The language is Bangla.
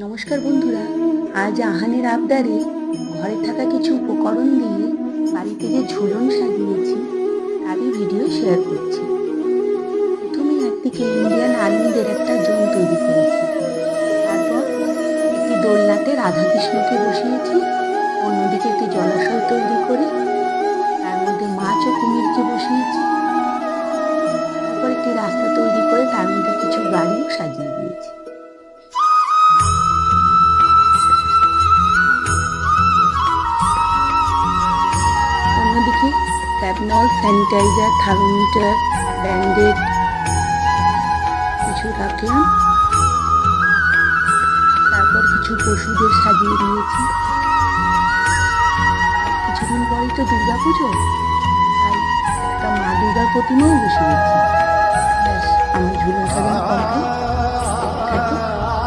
নমস্কার বন্ধুরা, আজ আহানের আবদারে ঘরে থাকা কিছু উপকরণ দিয়ে বাড়িতে যে ঝুলন সাজিয়েছি, তারই ভিডিও শেয়ার করছি। প্রথমে একদিকে ইন্ডিয়ান আর্মিদের একটা জোন তৈরি করেছি। তারপর একটি দোলনাতে রাধাকৃষ্ণকে বসিয়েছি, অন্যদিকে একটি জলাশয় তৈরি করে, তার মধ্যে মাছ ও কুমিরকে বসিয়েছি। তারপর একটি রাস্তা তৈরি করে তার মধ্যে কিছু গাড়িও ট্যাবনল স্যানিটাইজার, থার্মোমিটার ব্যান্ডেড কিছু রাখলাম। তারপর কিছু পশুদের সাজিয়ে দিয়েছি। কিছুদিন পরেই তো দুর্গা পুজো তাই একটা মা দুর্গার প্রতিমাও বসিয়েছি। ব্যাস আমার ঝুলন সাজানো কমপ্লিট